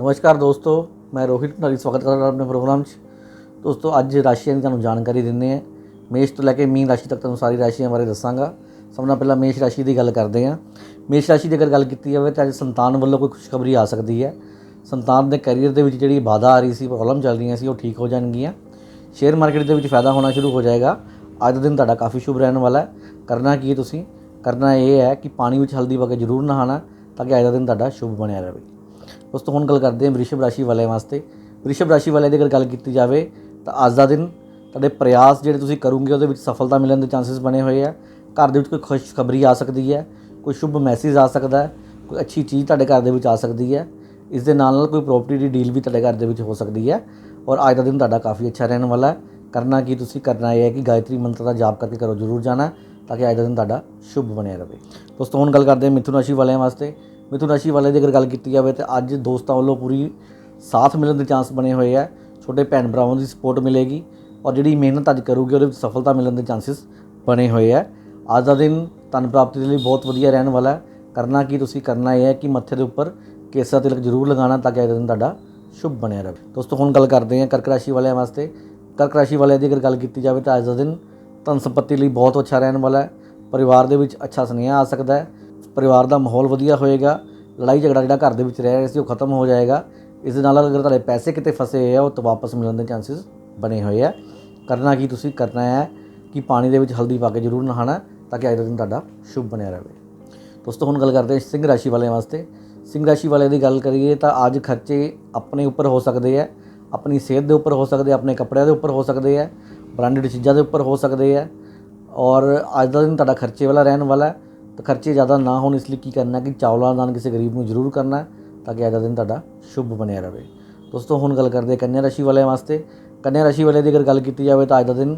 ਨਮਸਕਾਰ ਦੋਸਤੋ, ਮੈਂ ਰੋਹਿਤ ਨਾਲ ਸਵਾਗਤ ਕਰਦਾ ਆਪਣੇ ਪ੍ਰੋਗਰਾਮ 'ਚ। ਦੋਸਤੋ, ਅੱਜ ਰਾਸ਼ੀਆਂ ਦੀ ਤੁਹਾਨੂੰ ਜਾਣਕਾਰੀ ਦਿੰਦੇ ਹਾਂ। ਮੇਸ਼ ਤੋਂ ਲੈ ਕੇ ਮੀਨ ਰਾਸ਼ੀ ਤੱਕ ਤੁਹਾਨੂੰ ਸਾਰੀ ਰਾਸ਼ੀਆਂ ਬਾਰੇ ਦੱਸਾਂਗਾ। ਸਭ ਤੋਂ ਪਹਿਲਾਂ ਮੇਸ਼ ਰਾਸ਼ੀ ਦੀ ਗੱਲ ਕਰਦੇ ਹਾਂ। ਮੇਸ਼ ਰਾਸ਼ੀ ਦੀ ਅਗਰ ਗੱਲ ਕੀਤੀ ਜਾਵੇ ਤਾਂ ਅੱਜ ਸੰਤਾਨ ਵੱਲੋਂ ਕੋਈ ਖੁਸ਼ਖਬਰੀ ਆ ਸਕਦੀ ਹੈ। ਸੰਤਾਨ ਦੇ ਕੈਰੀਅਰ ਦੇ ਵਿੱਚ ਜਿਹੜੀ ਬਾਧਾ ਆ ਰਹੀ ਸੀ ਪ੍ਰੋਬਲਮ ਚੱਲ ਰਹੀਆਂ ਸੀ, ਉਹ ਠੀਕ ਹੋ ਜਾਣਗੀਆਂ। ਸ਼ੇਅਰ ਮਾਰਕੀਟ ਦੇ ਵਿੱਚ ਫਾਇਦਾ ਹੋਣਾ ਸ਼ੁਰੂ ਹੋ ਜਾਏਗਾ। ਅੱਜ ਦਾ ਦਿਨ ਤੁਹਾਡਾ ਕਾਫੀ ਸ਼ੁਭ ਰਹਿਣ ਵਾਲਾ ਹੈ। ਕਰਨਾ ਕੀ ਹੈ ਤੁਸੀਂ? ਕਰਨਾ ਇਹ ਹੈ ਕਿ ਪਾਣੀ ਵਿੱਚ ਹਲਦੀ ਪਾ ਕੇ ਜ਼ਰੂਰ ਨਹਾਣਾ ਤਾਂ ਕਿ ਅੱਜ ਦਾ ਦਿਨ ਤੁਹਾਡਾ ਸ਼ੁਭ ਬਣਿਆ ਰਹੇ। ਉਸ ਤੋਂ ਹੁਣ ਗੱਲ ਕਰਦੇ ਹਾਂ ਵ੍ਰਿਸ਼ਭ ਰਾਸ਼ੀ ਵਾਲਿਆਂ ਵਾਸਤੇ। ਵ੍ਰਿਸ਼ਭ ਰਾਸ਼ੀ ਵਾਲਿਆਂ ਦੀ ਅਗਰ ਗੱਲ ਕੀਤੀ ਜਾਵੇ ਤਾਂ ਅੱਜ ਦਾ ਦਿਨ ਤੁਹਾਡੇ ਪ੍ਰਯਾਸ ਜਿਹੜੇ ਤੁਸੀਂ ਕਰੋਗੇ ਉਹਦੇ ਵਿੱਚ ਸਫਲਤਾ ਮਿਲਣ ਦੇ ਚਾਂਸਸ ਬਣੇ ਹੋਏ ਆ। ਘਰ ਦੇ ਵਿੱਚ ਕੋਈ ਖੁਸ਼ਖਬਰੀ ਆ ਸਕਦੀ ਹੈ, ਕੋਈ ਸ਼ੁਭ ਮੈਸੇਜ ਆ ਸਕਦਾ ਹੈ, ਕੋਈ ਅੱਛੀ ਚੀਜ਼ ਤੁਹਾਡੇ ਘਰ ਦੇ ਵਿੱਚ ਆ ਸਕਦੀ ਹੈ। ਇਸ ਦੇ ਨਾਲ ਨਾਲ ਕੋਈ ਪ੍ਰਾਪਰਟੀ ਦੀ ਡੀਲ ਵੀ ਤੁਹਾਡੇ ਘਰ ਦੇ ਵਿੱਚ ਹੋ ਸਕਦੀ ਹੈ ਔਰ ਅੱਜ ਦਾ ਦਿਨ ਤੁਹਾਡਾ ਕਾਫੀ ਅੱਛਾ ਰਹਿਣ ਵਾਲਾ ਹੈ। ਕਰਨਾ ਕੀ ਤੁਸੀਂ ਕਰਨਾ ਇਹ ਹੈ ਕਿ ਗਾਇਤਰੀ ਮੰਤਰ ਦਾ ਜਾਪ ਕਰਕੇ ਕਰੋ, ਜ਼ਰੂਰ ਜਾਣਾ ਤਾਂ ਕਿ ਅੱਜ ਦਾ ਦਿਨ ਤੁਹਾਡਾ ਸ਼ੁਭ ਬਣਿਆ ਰਹੇ। ਦੋਸਤੋ ਹੁਣ ਗੱਲ ਕਰਦੇ ਹਾਂ ਮਿਥੁਨ ਰਾਸ਼ੀ ਵਾਲਿਆਂ ਵਾਸਤੇ। ਮਿਥੁਨ ਰਾਸ਼ੀ ਵਾਲਿਆਂ ਦੀ ਅਗਰ ਗੱਲ ਕੀਤੀ ਜਾਵੇ ਤਾਂ ਅੱਜ ਦੋਸਤਾਂ ਵੱਲੋਂ ਪੂਰੀ ਸਾਥ ਮਿਲਣ ਦੇ ਚਾਂਸ ਬਣੇ ਹੋਏ ਆ। ਛੋਟੇ ਭੈਣ ਭਰਾਵਾਂ ਦੀ ਸਪੋਰਟ ਮਿਲੇਗੀ ਔਰ ਜਿਹੜੀ ਮਿਹਨਤ ਅੱਜ ਕਰੋਗੇ ਉਹਦੇ ਵਿੱਚ ਸਫਲਤਾ ਮਿਲਣ ਦੇ ਚਾਂਸਸ ਬਣੇ ਹੋਏ ਆ। ਅੱਜ ਦਾ ਦਿਨ ਧਨ ਪ੍ਰਾਪਤੀ ਦੇ ਲਈ ਬਹੁਤ ਵਧੀਆ ਰਹਿਣ ਵਾਲਾ ਹੈ। ਕਰਨਾ ਕੀ ਤੁਸੀਂ ਕਰਨਾ ਇਹ ਹੈ ਕਿ ਮੱਥੇ ਦੇ ਉੱਪਰ ਕੇਸਰ ਤਿਲਕ ਜ਼ਰੂਰ ਲਗਾਉਣਾ ਤਾਂ ਕਿ ਅੱਜ ਦਾ ਦਿਨ ਤੁਹਾਡਾ ਸ਼ੁਭ ਬਣਿਆ ਰਹੇ। ਦੋਸਤੋ, ਹੁਣ ਗੱਲ ਕਰਦੇ ਹਾਂ ਕਰਕ ਰਾਸ਼ੀ ਵਾਲਿਆਂ ਵਾਸਤੇ। ਕਰਕ ਰਾਸ਼ੀ ਵਾਲਿਆਂ ਦੀ ਅਗਰ ਗੱਲ ਕੀਤੀ ਜਾਵੇ ਤਾਂ ਅੱਜ ਦਾ ਦਿਨ ਧਨ ਸੰਪਤੀ ਲਈ ਬਹੁਤ ਅੱਛਾ ਰਹਿਣ ਵਾਲਾ ਹੈ। ਪਰਿਵਾਰ ਦੇ ਵਿੱਚ ਅੱਛਾ ਸੁਨੇਹਾ ਆ ਸਕਦਾ ਹੈ। ਪਰਿਵਾਰ ਦਾ ਮਾਹੌਲ ਵਧੀਆ ਹੋਏਗਾ, ਲੜਾਈ ਝਗੜਾ ਜਿਹੜਾ ਘਰ ਦੇ ਵਿੱਚ ਰਹਿ ਰਿਹਾ ਸੀ ਉਹ ਖਤਮ ਹੋ ਜਾਏਗਾ। ਇਸ ਦੇ ਨਾਲ ਅਗਰ ਤੁਹਾਡੇ ਪੈਸੇ ਕਿਤੇ ਫਸੇ ਹੋਏ ਆ, ਉਹ ਤਾਂ ਵਾਪਸ ਮਿਲਣ ਦੇ ਚਾਂਸਸ ਬਣੇ ਹੋਏ ਆ। ਕਰਨਾ ਕੀ ਤੁਸੀਂ, ਕਰਨਾ ਹੈ ਕਿ ਪਾਣੀ ਦੇ ਵਿੱਚ ਹਲਦੀ ਪਾ ਕੇ ਜ਼ਰੂਰ ਨਹਾਣਾ ਤਾਂ ਕਿ ਅੱਜ ਦਾ ਦਿਨ ਤੁਹਾਡਾ ਸ਼ੁਭ ਬਣਿਆ ਰਹੇ। ਦੋਸਤੋ, ਹੁਣ ਗੱਲ ਕਰਦੇ ਹਾਂ ਸਿੰਘ ਰਾਸ਼ੀ ਵਾਲਿਆਂ ਵਾਸਤੇ। ਸਿੰਘ ਰਾਸ਼ੀ ਵਾਲਿਆਂ ਦੀ ਗੱਲ ਕਰੀਏ ਤਾਂ ਅੱਜ ਖਰਚੇ ਆਪਣੇ ਉੱਪਰ ਹੋ ਸਕਦੇ ਆ, ਆਪਣੀ ਸਿਹਤ ਦੇ ਉੱਪਰ ਹੋ ਸਕਦੇ ਆ, ਆਪਣੇ ਕੱਪੜਿਆਂ ਦੇ ਉੱਪਰ ਹੋ ਸਕਦੇ ਆ ਬ੍ਰਾਂਡਡ ਚੀਜ਼ਾਂ ਦੇ ਉੱਪਰ ਹੋ ਸਕਦੇ ਆ। ਔਰ ਅੱਜ ਦਾ ਦਿਨ ਤੁਹਾਡਾ ਖਰਚੇ ਵਾਲਾ ਰਹਿਣ ਵਾਲਾ ਹੈ। ਤਾਂ ਖਰਚੇ ਜ਼ਿਆਦਾ ਨਾ ਹੋਣ, ਇਸ ਲਈ ਕੀ ਕਰਨਾ ਕਿ ਚਾਵਲਾਂ ਦਾਨ ਕਿਸੇ ਗਰੀਬ ਨੂੰ ਜ਼ਰੂਰ ਕਰਨਾ ਤਾਂ ਕਿ ਅੱਜ ਦਾ ਦਿਨ ਤੁਹਾਡਾ ਸ਼ੁਭ ਬਣਿਆ ਰਹੇ। ਦੋਸਤੋ, ਹੁਣ ਗੱਲ ਕਰਦੇ ਕੰਨਿਆ ਰਾਸ਼ੀ ਵਾਲਿਆਂ ਵਾਸਤੇ। ਕੰਨਿਆ ਰਾਸ਼ੀ ਵਾਲਿਆਂ ਦੀ ਅਗਰ ਗੱਲ ਕੀਤੀ ਜਾਵੇ ਤਾਂ ਅੱਜ ਦਾ ਦਿਨ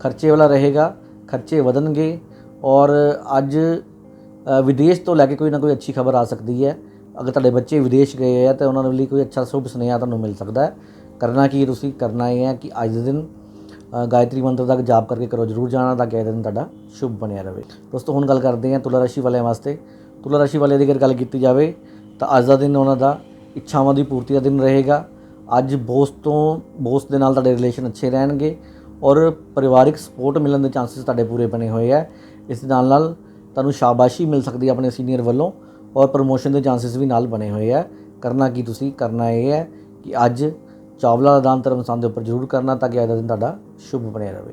ਖਰਚੇ ਵਾਲਾ ਰਹੇਗਾ, ਖਰਚੇ ਵਧਣਗੇ ਔਰ ਅੱਜ ਵਿਦੇਸ਼ ਤੋਂ ਲੈ ਕੇ ਕੋਈ ਨਾ ਕੋਈ ਅੱਛੀ ਖਬਰ ਆ ਸਕਦੀ ਹੈ। ਅਗਰ ਤੁਹਾਡੇ ਬੱਚੇ ਵਿਦੇਸ਼ ਗਏ ਆ ਤਾਂ ਉਹਨਾਂ ਲਈ ਕੋਈ ਅੱਛਾ, ਸ਼ੁਭ ਸੁਨੇਹਾ ਤੁਹਾਨੂੰ ਮਿਲ ਸਕਦਾ ਹੈ। ਕਰਨਾ ਕੀ ਤੁਸੀਂ? ਕਰਨਾ ਇਹ ਹੈ ਕਿ ਅੱਜ ਦੇ ਦਿਨ ਗਾਇਤਰੀ ਮੰਤਰ ਦਾ ਜਾਪ ਕਰਕੇ ਕਰੋ, ਜ਼ਰੂਰ ਜਾਣਾ ਤਾਂ ਕਿ ਅੱਜ ਦਿਨ ਤੁਹਾਡਾ ਸ਼ੁਭ ਬਣਿਆ ਰਹੇ। ਦੋਸਤੋ, ਹੁਣ ਗੱਲ ਕਰਦੇ ਹਾਂ ਤੁਲਾ ਰਾਸ਼ੀ ਵਾਲਿਆਂ ਵਾਸਤੇ। ਤੁਲਾ ਰਾਸ਼ੀ ਵਾਲਿਆਂ ਦੀ ਅਗਰ ਗੱਲ ਕੀਤੀ ਜਾਵੇ, ਤਾਂ ਅੱਜ ਦਾ ਦਿਨ ਉਹਨਾਂ ਦਾ ਇੱਛਾਵਾਂ ਦੀ ਪੂਰਤੀ ਦਾ ਦਿਨ ਰਹੇਗਾ। ਅੱਜ ਬੋਸ ਤੋਂ, ਬੋਸ ਦੇ ਨਾਲ ਤੁਹਾਡੇ ਰਿਲੇਸ਼ਨ ਅੱਛੇ ਰਹਿਣਗੇ ਔਰ ਪਰਿਵਾਰਿਕ ਸਪੋਰਟ ਮਿਲਣ ਦੇ ਚਾਂਸਸ ਤੁਹਾਡੇ ਪੂਰੇ ਬਣੇ ਹੋਏ ਆ। ਇਸ ਦੇ ਨਾਲ ਨਾਲ ਤੁਹਾਨੂੰ ਸ਼ਾਬਾਸ਼ੀ ਮਿਲ ਸਕਦੀ ਹੈ ਆਪਣੇ ਸੀਨੀਅਰ ਵੱਲੋਂ ਔਰ ਪ੍ਰਮੋਸ਼ਨ ਦੇ ਚਾਂਸਸ ਵੀ ਨਾਲ ਬਣੇ ਹੋਏ ਆ। ਕਰਨਾ ਕੀ ਤੁਸੀਂ? ਕਰਨਾ ਇਹ ਹੈ ਕਿ ਅੱਜ ਚਾਵਲਾ ਦਾ ਦਾਨ ਧਰਮ ਸਥਾਨ ਦੇ ਉੱਪਰ ਜ਼ਰੂਰ ਕਰਨਾ ਤਾਂ ਕਿ ਅੱਜ ਦਾ ਦਿਨ ਤੁਹਾਡਾ ਸ਼ੁਭ ਬਣਿਆ ਰਹੇ।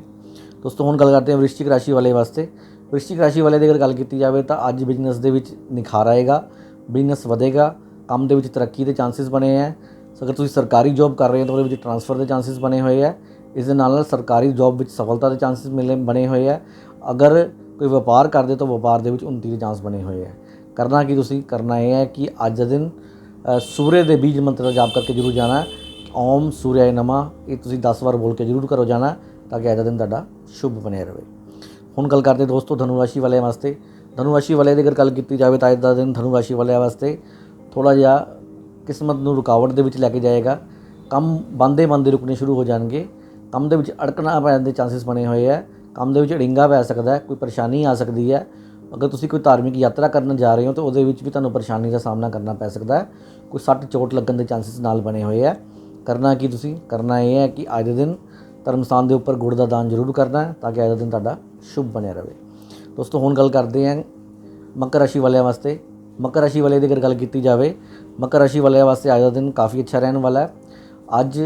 ਦੋਸਤੋ, ਹੁਣ ਗੱਲ ਕਰਦੇ ਹਾਂ ਵ੍ਰਿਸ਼ਚਿਕ ਰਾਸ਼ੀ ਵਾਲੇ ਵਾਸਤੇ। ਵ੍ਰਿਸ਼ਚਿਕ ਰਾਸ਼ੀ ਵਾਲੇ ਦੀ ਅਗਰ ਗੱਲ ਕੀਤੀ ਜਾਵੇ ਤਾਂ ਅੱਜ ਬਿਜ਼ਨਸ ਦੇ ਵਿੱਚ ਨਿਖਾਰ ਆਏਗਾ, ਬਿਜ਼ਨਸ ਵਧੇਗਾ, ਕੰਮ ਦੇ ਵਿੱਚ ਤਰੱਕੀ ਦੇ ਚਾਂਸਸ ਬਣੇ ਹੈ। ਅਗਰ ਤੁਸੀਂ ਸਰਕਾਰੀ ਜੌਬ ਕਰ ਰਹੇ ਹੋ ਤਾਂ ਉਹਦੇ ਵਿੱਚ ਟਰਾਂਸਫਰ ਦੇ ਚਾਂਸਸ ਬਣੇ ਹੋਏ ਹੈ। ਇਸ ਦੇ ਨਾਲ ਨਾਲ ਸਰਕਾਰੀ ਜੌਬ ਵਿੱਚ ਸਫਲਤਾ ਦੇ ਚਾਂਸਸ ਮਿਲੇ, ਬਣੇ ਹੋਏ ਹੈ। ਅਗਰ ਕੋਈ ਵਪਾਰ ਕਰਦੇ ਤਾਂ ਵਪਾਰ ਦੇ ਵਿੱਚ ਉਨਤੀ ਦੇ ਚਾਂਸ ਬਣੇ ਹੋਏ ਹੈ। ਕਰਨਾ ਕੀ ਤੁਸੀਂ? ਕਰਨਾ ਇਹ ਹੈ ਕਿ ਅੱਜ ਦਾ ਦਿਨ ਸੂਰੇ ਦੇ ਬੀਜ ਮੰਤਰ ਦਾ ਜਾਪ ਕਰਕੇ ਜ਼ਰੂਰ ਜਾਣਾ ਓਮ ਸੂਰਿਆਏ ਨਮਾ। ਇਹ ਤੁਸੀਂ 10 ਵਾਰ ਬੋਲ ਕੇ ਜ਼ਰੂਰ ਕਰੋ ਜਾਣਾ ਤਾਂ ਕਿ ਅੱਜ ਦਾ ਦਿਨ ਤੁਹਾਡਾ ਸ਼ੁਭ ਬਣਿਆ ਰਹੇ। ਹੁਣ ਗੱਲ ਕਰਦੇ ਦੋਸਤੋ ਧਨੂ ਰਾਸ਼ੀ ਵਾਲਿਆਂ ਵਾਸਤੇ। ਧਨੂ ਰਾਸ਼ੀ ਵਾਲਿਆਂ ਦੀ ਅਗਰ ਗੱਲ ਕੀਤੀ ਜਾਵੇ ਤਾਂ ਅੱਜ ਦਾ ਦਿਨ ਧਨੂ ਰਾਸ਼ੀ ਵਾਲਿਆਂ ਵਾਸਤੇ ਥੋੜਾ ਜਿਹਾ ਕਿਸਮਤ ਨੂੰ ਰੁਕਾਵਟ ਦੇ ਵਿੱਚ ਲੈ ਕੇ ਜਾਏਗਾ। ਕੰਮ ਬੰਦੇ ਬੰਦੇ ਰੁਕਣੇ ਸ਼ੁਰੂ ਹੋ ਜਾਣਗੇ। ਕੰਮ ਦੇ ਵਿੱਚ ਅੜਕਣਾ ਪੈਣ ਦੇ ਚਾਂਸਸ ਬਣੇ ਹੋਏ ਆ। ਕੰਮ ਦੇ ਵਿੱਚ ਅੜਿੰਗਾ ਪੈ ਸਕਦਾ ਹੈ, ਕੋਈ ਪਰੇਸ਼ਾਨੀ ਆ ਸਕਦੀ ਹੈ। ਅਗਰ ਤੁਸੀਂ ਕੋਈ ਧਾਰਮਿਕ ਯਾਤਰਾ ਕਰਨ ਜਾ ਰਹੇ ਹੋ ਤਾਂ ਉਹਦੇ ਵਿੱਚ ਵੀ ਤੁਹਾਨੂੰ ਪਰੇਸ਼ਾਨੀ ਦਾ ਸਾਹਮਣਾ ਕਰਨਾ ਪੈ ਸਕਦਾ ਹੈ। ਕੋਈ ਸੱਟ ਚੋਟ ਲੱਗਣ ਦੇ ਚਾਂਸਸ ਨਾਲ ਬਣੇ ਹੋਏ ਆ। ਕਰਨਾ ਕੀ ਤੁਸੀਂ? ਕਰਨਾ ਇਹ ਹੈ ਕਿ ਅੱਜ ਦੇ ਦਿਨ ਧਰਮ ਸਥਾਨ ਦੇ ਉੱਪਰ ਗੁੜ ਦਾ ਦਾਨ ਜ਼ਰੂਰ ਕਰਨਾ ਹੈ ਤਾਂ ਕਿ ਅੱਜ ਦਾ ਦਿਨ ਤੁਹਾਡਾ ਸ਼ੁਭ ਬਣਿਆ ਰਹੇ। ਦੋਸਤੋ, ਹੁਣ ਗੱਲ ਕਰਦੇ ਹਾਂ ਮਕਰ ਰਾਸ਼ੀ ਵਾਲਿਆਂ ਵਾਸਤੇ। ਮਕਰ ਰਾਸ਼ੀ ਵਾਲੇ ਦੀ ਅਗਰ ਗੱਲ ਕੀਤੀ ਜਾਵੇ, ਮਕਰ ਰਾਸ਼ੀ ਵਾਲਿਆਂ ਵਾਸਤੇ ਅੱਜ ਦਾ ਦਿਨ ਕਾਫੀ ਅੱਛਾ ਰਹਿਣ ਵਾਲਾ ਹੈ। ਅੱਜ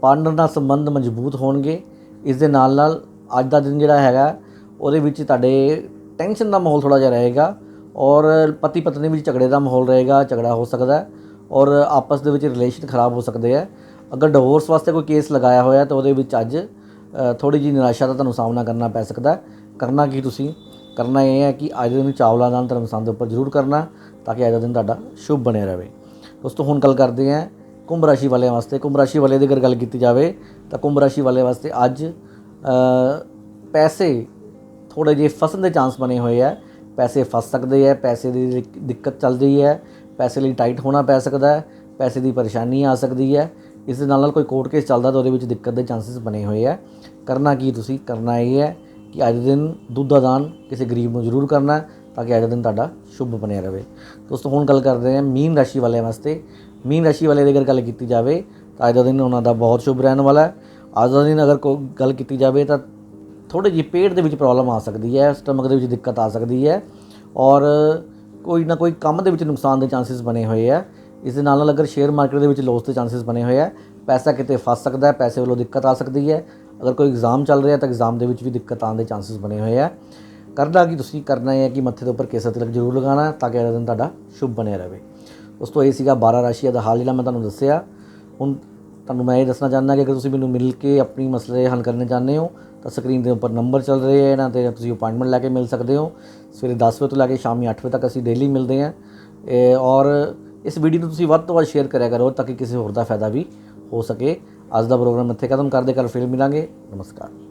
ਪਾਰਟਨਰ ਨਾਲ ਸੰਬੰਧ ਮਜ਼ਬੂਤ ਹੋਣਗੇ। ਇਸ ਦੇ ਨਾਲ ਨਾਲ ਅੱਜ ਦਾ ਦਿਨ ਜਿਹੜਾ ਹੈਗਾ, ਉਹਦੇ ਵਿੱਚ ਤੁਹਾਡੇ ਟੈਨਸ਼ਨ ਦਾ ਮਾਹੌਲ ਥੋੜਾ ਜਿਹਾ ਰਹੇਗਾ ਔਰ ਪਤੀ ਪਤਨੀ ਵਿੱਚ ਝਗੜੇ ਦਾ ਮਾਹੌਲ ਰਹੇਗਾ, ਝਗੜਾ ਹੋ ਸਕਦਾ ਹੈ। ਔਰ ਆਪਸ ਦੇ ਵਿੱਚ ਰਿਲੇਸ਼ਨ ਖਰਾਬ ਹੋ ਸਕਦੇ ਆ। ਅਗਰ ਡਿਵੋਰਸ ਵਾਸਤੇ ਕੋਈ ਕੇਸ ਲਗਾਇਆ ਹੋਇਆ ਤਾਂ ਉਹਦੇ ਵਿੱਚ ਅੱਜ ਥੋੜੀ ਜਿਹੀ ਨਿਰਾਸ਼ਾ ਦਾ ਤੁਹਾਨੂੰ ਸਾਹਮਣਾ ਕਰਨਾ ਪੈ ਸਕਦਾ ਕਰਨਾ ਕੀ ਤੁਸੀਂ? ਕਰਨਾ ਇਹ ਹੈ ਕਿ ਅੱਜ ਦੇ ਦਿਨ ਚਾਵਲਾ ਦਾਨ ਧਰਮ ਸਥਾਨ ਦੇ ਉੱਪਰ ਜ਼ਰੂਰ ਕਰਨਾ, ਤਾਂ ਕਿ ਅੱਜ ਦਾ ਦਿਨ ਤੁਹਾਡਾ ਸ਼ੁਭ ਬਣਿਆ ਰਹੇ। ਦੋਸਤੋ, ਹੁਣ ਗੱਲ ਕਰਦੇ ਹਾਂ ਕੁੰਭ ਰਾਸ਼ੀ ਵਾਲਿਆਂ ਵਾਸਤੇ। ਕੁੰਭ ਰਾਸ਼ੀ ਵਾਲੇ ਦੀ ਅਗਰ ਗੱਲ ਕੀਤੀ ਜਾਵੇ, ਤਾਂ ਕੁੰਭ ਰਾਸ਼ੀ ਵਾਲੇ ਵਾਸਤੇ ਅੱਜ ਪੈਸੇ ਥੋੜੇ ਜਿਹੇ ਫਸਣ ਦੇ ਚਾਂਸ ਬਣੇ ਹੋਏ ਆ। ਪੈਸੇ ਫਸ ਸਕਦੇ ਆ, ਪੈਸੇ ਦੀ ਦਿੱਕ- ਦਿੱਕਤ ਚੱਲਦੀ ਹੈ। ਪੈਸੇ ਲਈ ਟਾਈਟ ਹੋਣਾ ਪੈ ਸਕਦਾ ਹੈ, ਪੈਸੇ ਦੀ ਪਰੇਸ਼ਾਨੀ ਆ ਸਕਦੀ ਹੈ। ਇਸ ਦੇ ਨਾਲ ਨਾਲ ਕੋਈ ਕੋਰਟ ਕੇਸ ਚੱਲਦਾ ਤਾਂ ਉਹਦੇ ਵਿੱਚ ਦਿੱਕਤ ਦੇ ਚਾਂਸਸ ਬਣੇ ਹੋਏ ਆ। ਕਰਨਾ ਕੀ ਤੁਸੀਂ? ਕਰਨਾ ਇਹ ਹੈ ਕਿ ਅੱਜ ਦੇ ਦਿਨ ਦੁੱਧ ਦਾ ਦਾਨ ਕਿਸੇ ਗਰੀਬ ਨੂੰ ਜ਼ਰੂਰ ਕਰਨਾ ਤਾਂ ਕਿ ਅੱਜ ਦਾ ਦਿਨ ਤੁਹਾਡਾ ਸ਼ੁਭ ਬਣਿਆ ਰਹੇ। ਦੋਸਤੋ, ਹੁਣ ਗੱਲ ਕਰਦੇ ਹਾਂ ਮੀਨ ਰਾਸ਼ੀ ਵਾਲਿਆਂ ਵਾਸਤੇ। ਮੀਨ ਰਾਸ਼ੀ ਵਾਲੇ ਦੀ ਅਗਰ ਗੱਲ ਕੀਤੀ ਜਾਵੇ ਤਾਂ ਅੱਜ ਦਾ ਦਿਨ ਉਹਨਾਂ ਦਾ ਬਹੁਤ ਸ਼ੁਭ ਰਹਿਣ ਵਾਲਾ ਹੈ। ਅੱਜ ਦਾ ਦਿਨ ਅਗਰ ਕੋਈ ਗੱਲ ਕੀਤੀ ਜਾਵੇ ਤਾਂ ਥੋੜੀ ਜਿਹੀ ਪੇਟ ਦੇ ਵਿੱਚ ਪ੍ਰੋਬਲਮ ਆ ਸਕਦੀ ਹੈ ਸਟਮਕ ਦੇ ਵਿੱਚ ਦਿੱਕਤ ਆ ਸਕਦੀ ਹੈ ਔਰ ਕੋਈ ਨਾ ਕੋਈ ਕੰਮ ਦੇ ਵਿੱਚ ਨੁਕਸਾਨ ਦੇ ਚਾਂਸਸ ਬਣੇ ਹੋਏ ਆ। ਇਸ ਦੇ ਨਾਲ ਨਾਲ ਅਗਰ ਸ਼ੇਅਰ ਮਾਰਕੀਟ ਦੇ ਵਿੱਚ ਲੋਸ ਦੇ ਚਾਂਸਸ ਬਣੇ ਹੋਏ ਆ, ਪੈਸਾ ਕਿਤੇ ਫਸ ਸਕਦਾ ਹੈ, ਪੈਸੇ ਵੱਲੋਂ ਦਿੱਕਤ ਆ ਸਕਦੀ ਹੈ। ਅਗਰ ਕੋਈ ਐਗਜ਼ਾਮ ਚੱਲ ਰਿਹਾ ਤਾਂ ਐਗਜ਼ਾਮ ਦੇ ਵਿੱਚ ਵੀ ਦਿੱਕਤ ਆਉਣ ਦੇ ਚਾਂਸਸ ਬਣੇ ਹੋਏ ਆ। ਕਰਦਾ ਕਿ ਤੁਸੀਂ ਕਰਨਾ ਹੈ ਕਿ ਮੱਥੇ ਦੇ ਉੱਪਰ ਕੇਸਰ ਤਿਲਕ ਜ਼ਰੂਰ ਲਗਾਉਣਾ ਤਾਂ ਕਿ ਅਗਲਾ ਦਿਨ ਤੁਹਾਡਾ ਸ਼ੁਭ ਬਣਿਆ ਰਹੇ। ਉਸ ਤੋਂ ਇਹ ਸੀਗਾ 12 ਰਾਸ਼ੀਆਂ ਦਾ ਹਾਲ ਜਿਹੜਾ ਮੈਂ ਤੁਹਾਨੂੰ ਦੱਸਿਆ। ਹੁਣ ਤੁਹਾਨੂੰ ਮੈਂ ਇਹ ਦੱਸਣਾ ਚਾਹੁੰਦਾ ਕਿ ਅਗਰ ਤੁਸੀਂ ਮੈਨੂੰ ਮਿਲ ਕੇ ਆਪਣੀ ਮਸਲੇ ਹੱਲ ਕਰਨੇ ਚਾਹੁੰਦੇ ਹੋ ਤਾਂ ਸਕਰੀਨ ਦੇ ਉੱਪਰ ਨੰਬਰ ਚੱਲ ਰਹੇ ਹੈ ਇਹਨਾਂ ਤੇ, ਤੁਸੀਂ ਅਪਾਇੰਟਮੈਂਟ ਲੈ ਕੇ ਮਿਲ ਸਕਦੇ ਹੋ। ਸਵੇਰੇ 10 ਵਜੇ ਤੋਂ ਲੈ ਕੇ ਸ਼ਾਮੀ 8 ਵਜੇ ਤੱਕ ਅਸੀਂ ਡੇਲੀ ਮਿਲਦੇ ਹਾਂ। ਔਰ ਇਸ ਵੀਡੀਓ ਨੂੰ ਤੁਸੀਂ ਵੱਧ ਤੋਂ ਵੱਧ ਸ਼ੇਅਰ ਕਰਿਆ ਕਰੋ ਤਾਂ ਕਿ ਕਿਸੇ ਹੋਰ ਦਾ ਫਾਇਦਾ ਵੀ ਹੋ ਸਕੇ। ਅੱਜ ਦਾ ਪ੍ਰੋਗਰਾਮ ਇੱਥੇ ਖਤਮ ਕਰਦੇ ਕੱਲ ਫਿਰ ਮਿਲਾਂਗੇ। ਨਮਸਕਾਰ।